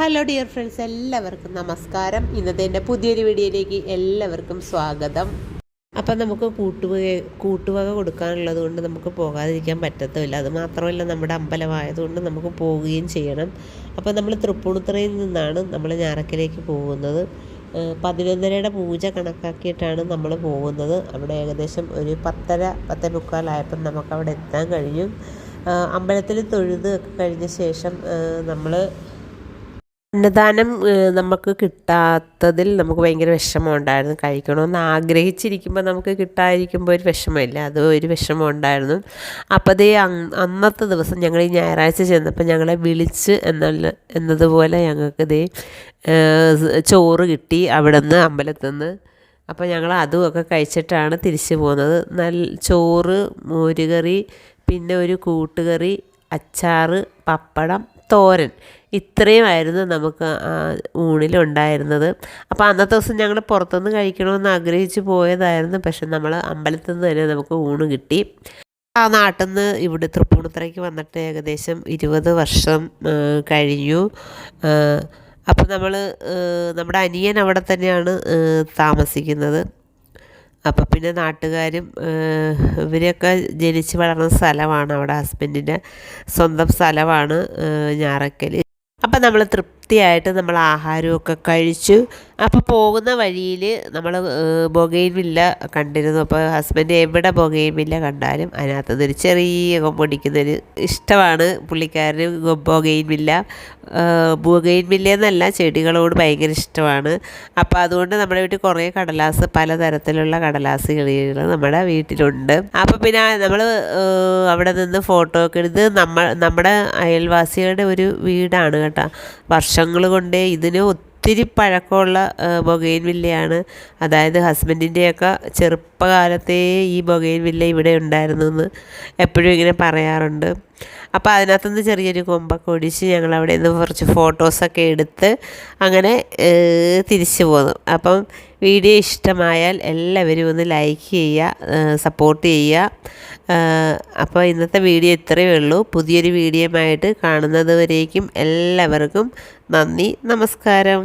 Hello dear friends എല്ലാവർക്കും നമസ്കാരം. ഇന്നത്തെ എന്റെ പുതിയൊരു വീഡിയോയിലേക്ക് എല്ലാവർക്കും സ്വാഗതം. അപ്പം നമുക്ക് കൂട്ടുവക കൂട്ടുവക കൊടുക്കാനുള്ളത് കൊണ്ട് നമുക്ക് പോകാതിരിക്കാൻ പറ്റത്തില്ല അത് മാത്രമല്ല നമ്മുടെ അമ്പലമായതുകൊണ്ട് നമുക്ക് പോവുകയും ചെയ്യണം. അപ്പോൾ നമ്മൾ തൃപ്പൂണിത്തുറയിൽ നിന്നാണ് നമ്മൾ ഞാറക്കിലേക്ക് പോകുന്നത്. പതിനൊന്നരയുടെ പൂജ കണക്കാക്കിയിട്ടാണ് നമ്മൾ പോകുന്നത്. അവിടെ ഏകദേശം ഒരു പത്തര പത്തേ മുക്കാലായപ്പം നമുക്ക് അവിടെ എത്താൻ കഴിഞ്ഞു അമ്പലത്തിൽ തൊഴുത് കഴിഞ്ഞ ശേഷം നമ്മൾ അന്നദാനം നമുക്ക് കിട്ടാത്തതിൽ നമുക്ക് ഭയങ്കര വിഷമമുണ്ടായിരുന്നു കഴിക്കണമെന്ന് ആഗ്രഹിച്ചിരിക്കുമ്പോൾ നമുക്ക് കിട്ടാതിരിക്കുമ്പോൾ ഒരു വിഷമമില്ല. അത് ഒരു വിഷമം ഉണ്ടായിരുന്നു. അപ്പോൾ അതേ അന്നത്തെ ദിവസം ഞങ്ങൾ ഈ ഞായറാഴ്ച ചെന്നപ്പോൾ ഞങ്ങളെ വിളിച്ച് എന്നുള്ള എന്നതുപോലെ ഞങ്ങൾക്ക് ചോറ് കിട്ടി അവിടെ നിന്ന് അമ്പലത്തിൽ നിന്ന് അപ്പോൾ ഞങ്ങൾ അതും ഒക്കെ കഴിച്ചിട്ടാണ് തിരിച്ചു പോകുന്നത് നല്ല ചോറ് മോരുകറി പിന്നെ ഒരു കൂട്ടുകറി അച്ചാറ് പപ്പടം തോരൻ. ഇത്രയുമായിരുന്നു നമുക്ക് ആ ഊണിലുണ്ടായിരുന്നത്. അപ്പോൾ അന്നത്തെ ദിവസം ഞങ്ങൾ പുറത്തുനിന്ന് കഴിക്കണമെന്ന് ആഗ്രഹിച്ച് പോയതായിരുന്നു. പക്ഷെ നമ്മൾ അമ്പലത്തിൽ നിന്ന് തന്നെ നമുക്ക് ഊണ് കിട്ടി. ആ നാട്ടിൽ നിന്ന് ഇവിടെ തൃപ്പൂണിത്തറയ്ക്ക് വന്നിട്ട് ഏകദേശം ഇരുപത് വർഷം കഴിഞ്ഞു. അപ്പോൾ നമ്മൾ നമ്മുടെ അനിയൻ അവിടെ തന്നെയാണ് താമസിക്കുന്നത്. അപ്പോൾ പിന്നെ നാട്ടുകാരും ഇവരെയൊക്കെ ജനിച്ച് വളർന്ന സ്ഥലമാണ് അവിടെ ഹസ്ബൻഡിന്റെ സ്വന്തം സ്ഥലമാണ് ഞാറക്കൽ അപ്പം നമ്മൾ തൃപ്തിയായിട്ട് നമ്മൾ ആഹാരമൊക്കെ കഴിച്ചു. അപ്പോൾ പോകുന്ന വഴിയിൽ നമ്മൾ ബൊഗൈൻ വില്ല കണ്ടിരുന്നു. അപ്പോൾ ഹസ്ബൻഡ് എവിടെ ബൊഗൈൻ വില്ല കണ്ടാലും അതിനകത്ത് നിന്നൊരു ചെറിയ കൊമ്പൊടിക്കുന്നൊരു ഇഷ്ടമാണ്. പുള്ളിക്കാരന് ബൊഗൈൻ വില്ല വില്ല എന്നല്ല ചെടികളോട് ഭയങ്കര ഇഷ്ടമാണ്. അപ്പോൾ അതുകൊണ്ട് നമ്മുടെ വീട്ടിൽ കുറേ കടലാസ് പലതരത്തിലുള്ള കടലാസ് കിളികൾ നമ്മുടെ വീട്ടിലുണ്ട്. അപ്പോൾ പിന്നെ നമ്മൾ അവിടെ നിന്ന് ഫോട്ടോ ഒക്കെ എടുത്ത് നമ്മൾ നമ്മുടെ അയൽവാസികളുടെ ഒരു വീടാണ് കേട്ടോ. വർഷങ്ങൾ കൊണ്ടേ ഇതിന് ഒത്തിരി പഴക്കമുള്ള ബൊഗൈൻ വില്ലയാണ്. അതായത് ഹസ്ബൻഡിന്റെയൊക്കെ ചെറുപ്പകാലത്തേ ഈ ബൊഗൈൻ വില്ല ഇവിടെ ഉണ്ടായിരുന്നു എന്ന് എപ്പോഴും ഇങ്ങനെ പറയാറുണ്ട്. അപ്പോൾ അതിനകത്തുനിന്ന് ചെറിയൊരു കൊമ്പൊക്കെ ഒടിച്ച് ഞങ്ങൾ അവിടെ നിന്ന് കുറച്ച് ഫോട്ടോസൊക്കെ എടുത്ത് അങ്ങനെ തിരിച്ചു പോന്നു. അപ്പം വീഡിയോ ഇഷ്ടമായാൽ എല്ലാവരും ഒന്ന് ലൈക്ക് ചെയ്യുക സപ്പോർട്ട് ചെയ്യുക. അപ്പോൾ ഇന്നത്തെ വീഡിയോ ഇത്രയേ ഉള്ളൂ. പുതിയൊരു വീഡിയോ ആയിട്ട് കാണുന്നത് വരേക്കും എല്ലാവർക്കും നന്ദി നമസ്കാരം.